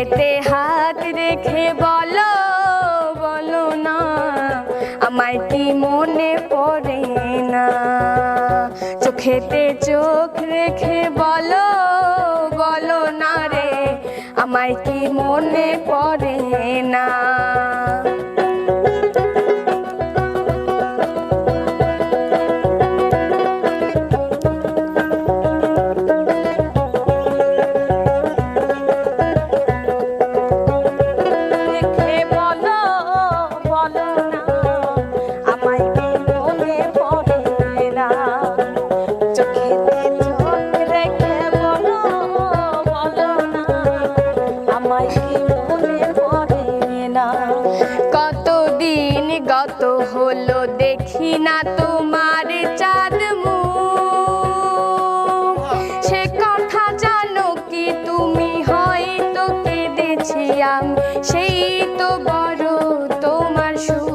বুকেতে হাত রেখে বলো বলো না। আমায় কি মনে পড়ে না? চোখেতে চোখ রেখে বলো বলো না রে। আমায় কি মনে পড়ে না? দেখি না তোমার চাঁদ সে কথা জানো কি তুমি হয়তো কেঁদেছি সেই তো বড় তোমার সুখ।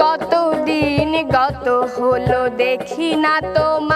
কতদিন গত হলো দেখি না তোমার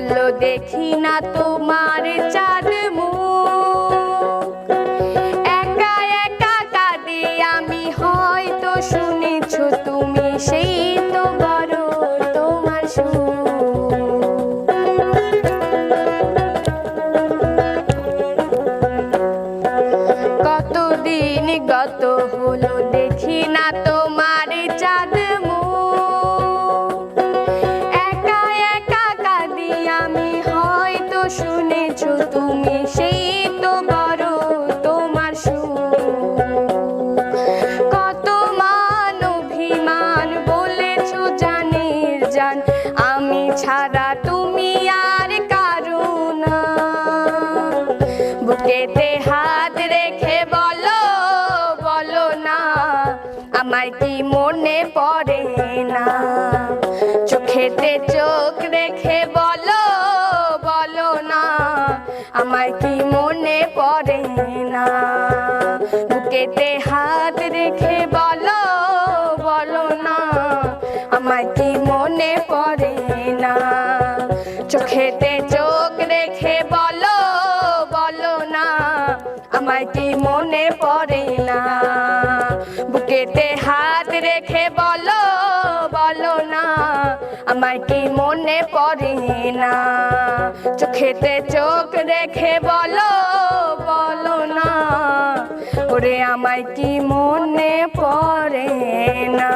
হলো দেখি না তোমার চাঁদ তুমি, সেই তো বড় তোমার কত মান অভিমান বলেছ জানের জান। আমি ছাড়া তুমি আর কারও না। বুকেতে হাত রেখে বলো বলো না, আমায় কি মনে পড়ে না? চোখেতে চোখ রেখে বলো আমায় কি মনে পড়ে না? বুকেতে হাত রেখে মনে পড়ি না। চোখেতে চোখ রেখে বলো বলো না। ওরে, আমায় কি মনে পড়ে না?